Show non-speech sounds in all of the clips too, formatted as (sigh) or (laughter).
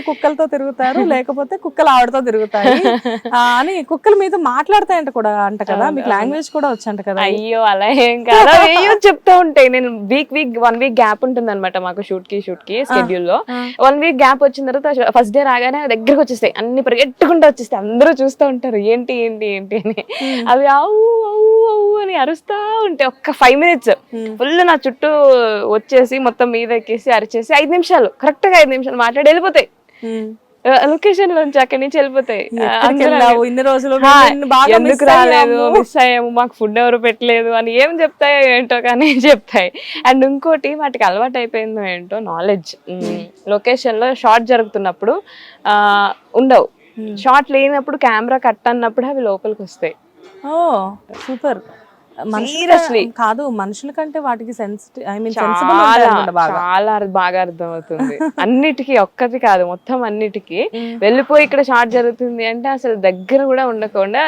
కుక్కలతో తిరుగుతారు లేకపోతే కుక్కలు ఆవిడతో తిరుగుతాయి. (laughs) అని కుక్కల మీద మాట్లాడతాయంట కూడా అంట కదా. మీకు లాంగ్వేజ్ కూడా వచ్చంట కదా అయ్యో అలా ఏం కాదు. అయ్యో చెప్తూ ఉంటాయి. నేను week week one week gap ఉంటుంది అనమాట మాకు షూట్కి షూట్కి స్కెడ్యూల్లో వన్ వీక్ గ్యాప్ వచ్చిన తర్వాత ఫస్ట్ డే రాగానే దగ్గరకు వచ్చేస్తాయి. అన్ని పరిగెట్టుకుంటూ వచ్చేస్తాయి. అందరూ చూస్తూ ఉంటారు. ఏంటి ఏంటి ఏంటి అని. అవి అవు అవు అవు అని అరుస్తా ఉంటాయి. ఒక్క ఫైవ్ మినిట్స్ ఫుల్ నా చుట్టూ వచ్చేసి మొత్తం మీద ఎక్కేసి అరిచేసి ఐదు నిమిషాలు. కరెక్ట్గా ఐదు నిమిషాలు మాట్లాడి వెళ్ళిపోతాయి. లొకేషన్ నుంచి అక్కడి నుంచి వెళ్ళిపోతాయి. ఇన్ని రోజులు ఎందుకు రాలేదు. మిస్ అయ్యాము. మాకు ఫుడ్ ఎవరు పెట్టలేదు అని ఏం చెప్తాయో ఏంటో కానీ (laughs) చెప్తాయి. అండ్ ఇంకోటి వాటికి అలవాటు అయిపోయిందో ఏంటో నాలెడ్జ్ లొకేషన్లో షార్ట్ జరుగుతున్నప్పుడు ఆ ఉండవు. షార్ట్ లేనప్పుడు కెమెరా కట్ అన్నప్పుడు అవి లోపలికి వస్తాయి. Oh super Seriously. కాదు మనుషుల కంటే వాటికి సెన్సిటివ్ ఐ మీన్ చాలా బాగా. అర్థమవుతుంది. (laughs) అన్నిటికీ ఒక్కటి కాదు మొత్తం అన్నిటికీ. వెళ్ళిపోయి ఇక్కడ షార్ట్ జరుగుతుంది అంటే అసలు దగ్గర కూడా ఉండకుండా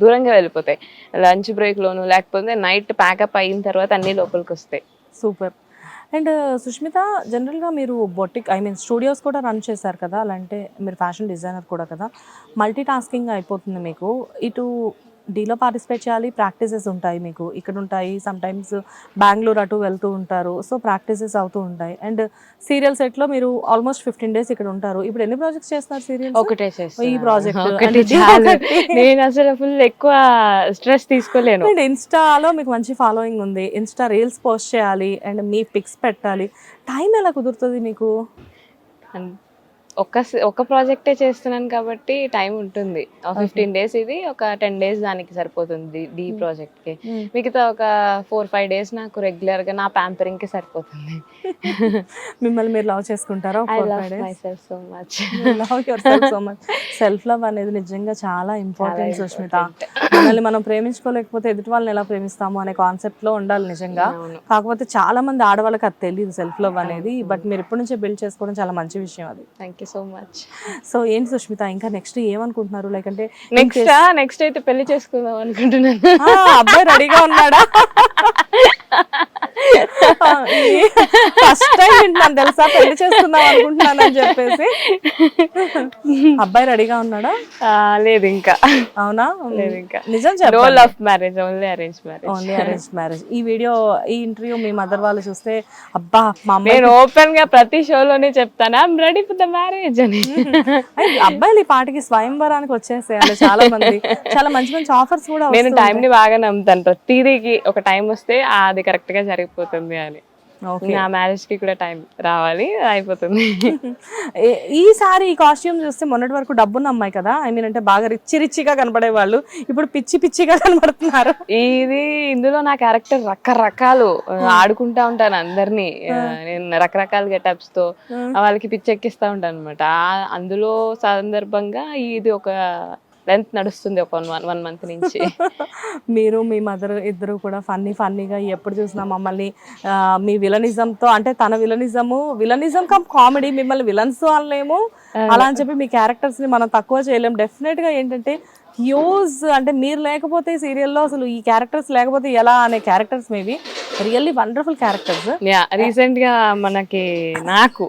దూరంగా వెళ్ళిపోతాయి. లంచ్ బ్రేక్ లోను లేకపోతే నైట్ ప్యాకప్ అయిన తర్వాత అన్ని లోపలికి వస్తాయి. సూపర్. అండ్ సుష్మిత జనరల్గా మీరు బొటిక్ ఐ మీన్ స్టూడియోస్ కూడా రన్ చేశారు కదా అలా అంటే మీరు ఫ్యాషన్ డిజైనర్ కూడా కదా. మల్టీ టాస్కింగ్ అయిపోతుంది మీకు. ఇటు డీలో పార్టిసిపేట్ చేయాలి. ప్రాక్టీసెస్ ఉంటాయి మీకు. ఇక్కడ ఉంటాయి. సమ్ టైమ్స్ బెంగళూరు అటు వెళ్తూ ఉంటారు. సో ప్రాక్టీసెస్ అవుతూ ఉంటాయి. అండ్ సీరియల్ సెట్లో మీరు ఆల్మోస్ట్ ఫిఫ్టీన్ డేస్ ఇక్కడ ఉంటారు. ఇప్పుడు ఎన్ని ప్రాజెక్ట్స్ చేస్తున్నారు సీరియల్ ఒకటే ఈ ప్రాజెక్ట్ నేను అసలు ఫుల్ ఎక్కువ స్ట్రెస్ తీసుకోలేను. అండ్ ఇన్స్టాలో మీకు మంచి ఫాలోయింగ్ ఉంది. ఇన్స్టా రీల్స్ పోస్ట్ చేయాలి. అండ్ మీ పిక్స్ పెట్టాలి. టైం ఎలా కుదురుతుంది మీకు? ఒక ఒక ప్రాజెక్టే చేస్తున్నాను కాబట్టి టైం ఉంటుంది. ఫిఫ్టీన్ డేస్ ఇది ఒక టెన్ డేస్ దానికి సరిపోతుంది డి ప్రాజెక్ట్కి మిగతా ఒక ఫోర్ ఫైవ్ డేస్ నాకు రెగ్యులర్గా నా ప్యాంపరింగ్కి సరిపోతుంది. (laughs) మిమ్మల్ని మీరు లవ్ చేసుకుంటారా I love myself so much love yourself so much self love అనేది నిజంగా చాలా ఇంపార్టెంట్ సుష్మిత. మనల్ని మనం ప్రేమించుకోలేకపోతే ఎదుటి వాళ్ళని ఎలా ప్రేమిస్తాము అనే కాన్సెప్ట్లో ఉండాలి నిజంగా. కాకపోతే చాలా మంది ఆడవాళ్ళకి అది తెలియదు సెల్ఫ్ లవ్ అనేది. బట్ మీరు ఇప్పటి నుంచే బిల్డ్ చేసుకోవడం చాలా మంచి విషయం అది. Thank you so much so ఏంటి సుష్మిత ఇంకా నెక్స్ట్ ఏమనుకుంటున్నారు? లైక్ అంటే నెక్స్ట్ నెక్స్ట్ అయితే పెళ్ళి చేసుకుందాం అనుకుంటున్నాను. అబ్బాయి రెడీగా ఉన్నాడా? (laughs) (laughs) ఫస్ట్ టైం వింటున్నాను తెలుసా? పెళ్ళి చేసుకుందాం అనుకుంటున్నాను అని చెప్పేసి. అబ్బాయి రెడీగా ఉన్నాడా? లేదు ఇంకా. అవునా? లేదు ఇంకా. నిజం చెప్పండి. Love marriage only arrange marriage only arrange marriage ఈ వీడియో ఈ ఇంటర్వ్యూ మీ మదర్ వాళ్ళు చూస్తే అబ్బా మా నేను ఓపెన్గా ప్రతి షోలోనే చెప్తాను రెడీ ఫర్ ద మ్యారేజ్ అని. అబ్బాయిలు ఈ పాటికి స్వయంవరానికి వచ్చేసేయాలి చాలా మంది చాలా మంచి మంచి ఆఫర్స్ కూడా నేను టైం ని బాగా నమ్ముతాను. ప్రతిదీకి ఒక టైం వస్తే ఆ, అది కరెక్ట్గా జరిగిపోతుంది అని. ఓకే. నా మ్యారేజ్కి కూడా టైం రావాలి అయిపోతుంది. (laughs) ఈసారి ఈ కాస్ట్యూమ్ చూస్తే మొన్నటి వరకు డబ్బున్న అమ్మాయి కదా ఐ మీన్ అంటే బాగా రిచ్చి రిచ్చిగా కనపడే వాళ్ళు ఇప్పుడు పిచ్చి పిచ్చిగా కనబడుతున్నారు. ఇది ఇందులో నా క్యారెక్టర్ రకరకాలు ఆడుకుంటా ఉంటాను అందరినీ. నేను రకరకాల గెటప్స్తో వాళ్ళకి పిచ్చెక్కిస్తా ఉంటాను అనమాట అందులో సందర్భంగా ఇది ఒక లెంత్ నడుస్తుంది ఒక వన్ వన్ మంత్ నుంచి. (laughs) మీరు మీ మదర్ ఇద్దరు కూడా ఫన్నీ ఫన్నీగా ఎప్పుడు చూసినా మమ్మల్ని మీ విలనిజంతో అంటే తన విలనిజము విలనిజం కమ్ కామెడీ మిమ్మల్ని విలన్స్ అనలేము అలా అని చెప్పి మీ క్యారెక్టర్స్ని మనం తక్కువ చేయలేము డెఫినెట్గా ఏంటంటే యూజ్ అంటే మీరు లేకపోతే సీరియల్లో అసలు ఈ క్యారెక్టర్స్ లేకపోతే ఎలా అనే characters maybe really wonderful characters. రీసెంట్గా మనకి నాకు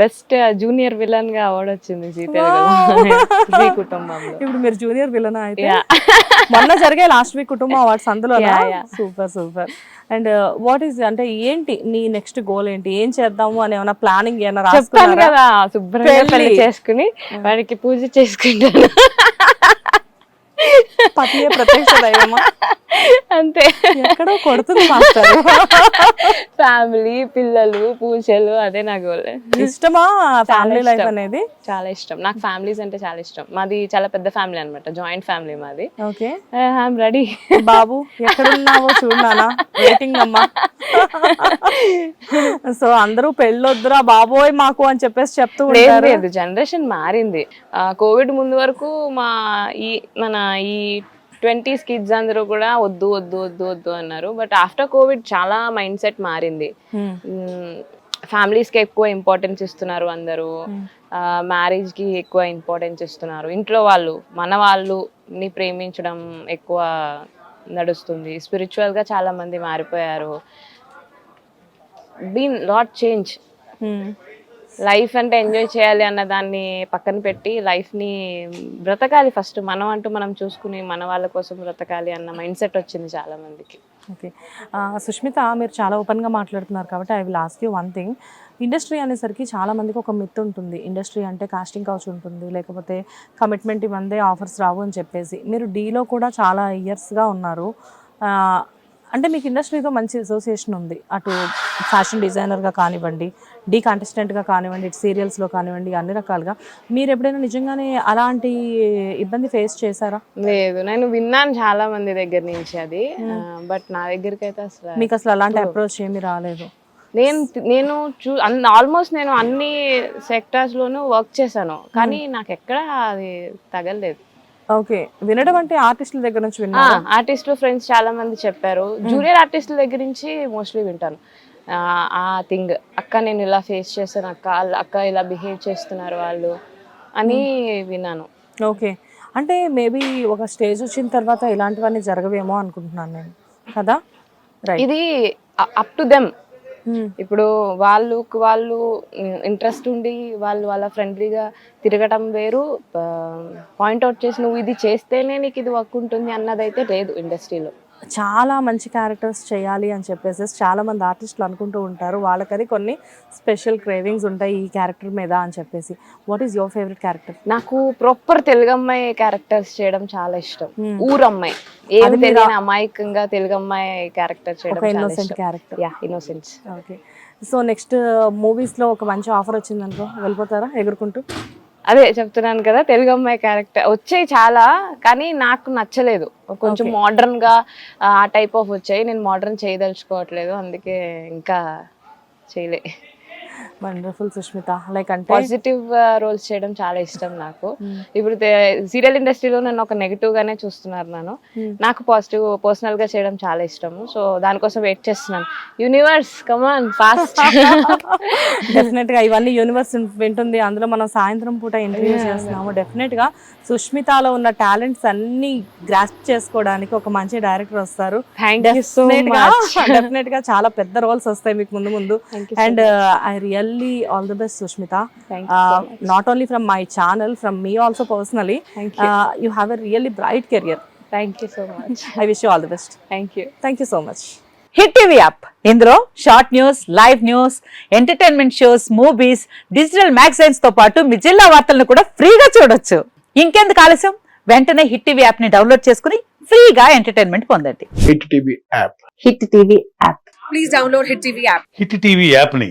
బెస్ట్ జూనియర్ విలన్గా అవార్డు వచ్చింది కుటుంబంలో. ఇప్పుడు మీరు జూనియర్ విలన్ అయితే. మొన్న జరిగే లాస్ట్ వీక్ కుటుంబ అవార్డ్స్ అందులో. Super super and what is అంటే ఏంటి నీ నెక్స్ట్ గోల్ ఏంటి? ఏం చేద్దాము అని ఏమైనా ప్లానింగ్ ఏమైనా చెప్తాను రాసుకున్నారా? కదా శుభ్రంగా. చేసుకుని వాడికి పూజ చేసుకుంటాను. పతియే ప్రత్యక్ష దైవమా? అంతే. ఎక్కడో కొడుతుంది మాస్టర్. ఫ్యామిలీ పిల్లలు పూజలు అదే నా గోల్ ఇష్టమా ఫ్యామిలీ లైఫ్. అనేది? చాలా ఇష్టం. నాకు ఫ్యామిలీస్ అంటే చాలా ఇష్టం. మాది చాలా పెద్ద ఫ్యామిలీ అన్నమాట. జాయింట్ ఫ్యామిలీ మాది. ఓకే. ఐఎమ్ రెడీ బాబు ఎక్కడున్నావో చూడానా వెయిటింగ్ అమ్మా. సో అందరూ పెళ్ళొద్దురా బాబోయ్ మాకు అని చెప్పేసి చెప్తూ ఉంటారు. లేదు. జనరేషన్ మారింది. కోవిడ్ ముందు వరకు మా ఈ మన ఈ ట్వంటీస్ కిడ్స్ అందరూ కూడా వద్దు వద్దు వద్దు వద్దు అన్నారు. బట్ ఆఫ్టర్ కోవిడ్ చాలా మైండ్ సెట్ మారింది. Hmm. ఫ్యామిలీస్కి ఎక్కువ ఇంపార్టెన్స్ ఇస్తున్నారు అందరూ. మ్యారేజ్కి ఎక్కువ ఇంపార్టెన్స్ ఇస్తున్నారు. ఇంట్లో వాళ్ళు మన వాళ్ళు ని ప్రేమించడం ఎక్కువ నడుస్తుంది. స్పిరిచువల్గా చాలా మంది మారిపోయారు. బీన్ లాట్ చేంజ్ లైఫ్ అంటే ఎంజాయ్ చేయాలి అన్న దాన్ని పక్కన పెట్టి లైఫ్ని బ్రతకాలి ఫస్ట్. మనం అంటూ మనం చూసుకుని మన వాళ్ళ కోసం బ్రతకాలి అన్న మైండ్ సెట్ వచ్చింది చాలా మందికి. ఓకే. సుష్మిత మీరు చాలా ఓపెన్గా మాట్లాడుతున్నారు కాబట్టి I will ask you one thing industry అనేసరికి చాలా మందికి ఒక మిత్ ఉంటుంది. ఇండస్ట్రీ అంటే కాస్టింగ్ కౌచ్ ఉంటుంది. లేకపోతే కమిట్మెంట్ ఇవ్వందే ఆఫర్స్ రావు అని చెప్పేసి. మీరు డీలో కూడా చాలా ఇయర్స్గా ఉన్నారు. అంటే మీకు ఇండస్ట్రీతో మంచి అసోసియేషన్ ఉంది. అటు ఫ్యాషన్ డిజైనర్గా కానివ్వండి డీ కంటెస్టెంట్గా కానివ్వండి ఇటు సీరియల్స్లో కానివ్వండి అన్ని రకాలుగా. మీరు ఎప్పుడైనా నిజంగానే అలాంటి ఇబ్బంది ఫేస్ చేశారా? లేదు. నేను విన్నాను చాలా మంది దగ్గర నుంచి అది. బట్ నా దగ్గరికి అయితే అసలు మీకు అసలు అలాంటి అప్రోచ్ ఏమీ రాలేదు. నేను నేను చూ ఆల్మోస్ట్ నేను అన్ని సెక్టార్స్ లోనూ వర్క్ చేశాను. కానీ నాకు ఎక్కడ అది తగలేదు ఓకే. వినడం అంటే ఆర్టిస్టుల దగ్గర నుంచి విన్నా ఆర్టిస్టులు ఫ్రెండ్స్ చాలా మంది చెప్పారు. జూనియర్ ఆర్టిస్టుల దగ్గర నుంచి మోస్ట్లీ వింటాను. ఆ, థింగ్ అక్క నేను ఇలా ఫేస్ చేశాను అక్క అక్క ఇలా బిహేవ్ చేస్తున్నారు వాళ్ళు అని విన్నాను. ఓకే. అంటే మేబీ ఒక స్టేజ్ వచ్చిన తర్వాత ఇలాంటివన్నీ జరగవేమో అనుకుంటున్నాను నేను. కదా? ఇది అప్ టు దెమ్. Hmm. ఇప్పుడు వాళ్ళు వాళ్ళు ఇంట్రెస్ట్ ఉండి వాళ్ళు వాళ్ళ ఫ్రెండ్లీగా తిరగటం వేరు. పాయింట్అవుట్ చేసి నువ్వు ఇది చేస్తేనే నీకు ఇది వర్క్ ఉంటుంది అన్నదైతే లేదు ఇండస్ట్రీలో చాలా మంచి క్యారెక్టర్స్ చేయాలి అని చెప్పేసి చాలా మంది ఆర్టిస్టులు అనుకుంటూ ఉంటారు. వాళ్ళకని కొన్ని స్పెషల్ క్రేవింగ్స్ ఉంటాయి ఈ క్యారెక్టర్ మీద అని చెప్పేసి. What is your favourite character నాకు ప్రాపర్ తెలుగు అమ్మాయి క్యారెక్టర్స్ చేయడం చాలా ఇష్టం. ఊరమ్మాయి అది మీరు తెలియని అమాయకంగా తెలుగు అమ్మాయి క్యారెక్టర్ చేయడం innocent character yeah innocence okay so next మూవీస్లో ఒక మంచి ఆఫర్ వచ్చిందనుకో వెళ్ళిపోతారా? ఎగురుకుంటూ? అదే చెప్తున్నాను కదా తెలుగు అమ్మాయి క్యారెక్టర్ వచ్చాయి చాలా కానీ నాకు నచ్చలేదు. కొంచెం మోడర్న్గా ఆ టైప్ ఆఫ్ వచ్చాయి. నేను మోడర్న్ చేయదలుచుకోవట్లేదు అందుకే ఇంకా చేయలే. వండర్ఫుల్ సుష్మిత. లైక్ అంటే పాజిటివ్ రోల్స్ చేయడం చాలా ఇష్టం నాకు. ఇప్పుడు సీరియల్ ఇండస్ట్రీలో నన్ను ఒక నెగిటివ్ గానే చూస్తున్నారు నన్ను. నాకు పాజిటివ్ పర్సనల్గా చేయడం చాలా ఇష్టము. సో దానికోసం వెయిట్ చేస్తున్నాను. యూనివర్స్ కమాన్ ఫాస్ట్ డెఫినెట్గా ఇవన్నీ యూనివర్స్ వింటుంది. అందులో మనం సాయంత్రం పూట ఇంటర్వ్యూ చేస్తున్నాము. డెఫినెట్గా సుష్మితలో ఉన్న టాలెంట్స్ అన్ని గ్రాస్ప్ చేసుకోవడానికి ఒక మంచి డైరెక్టర్ వస్తారు. డెఫినెట్ (laughs) గా చాలా పెద్ద రోల్స్ వస్తాయి మీకు ముందు ముందు. And I really all the best Sushmita Thank not only from my channel from me also personally Thank you have a really bright career thank you so much I wish you all the best thank you thank you so much hit TV app ఇందులో short news live news entertainment shows movies digital మ్యాగజైన్స్తో పాటు మీ జిల్లా వార్తలను కూడా ఫ్రీగా చూడొచ్చు. ఇంకెందుకు ఆలస్యం? వెంటనే హిట్ టీవీ యాప్ని డౌన్లోడ్ చేసుకుని ఫ్రీగా ఎంటర్టైన్మెంట్ పొందండి. Hit TV app hit TV app hit TV యాప్ని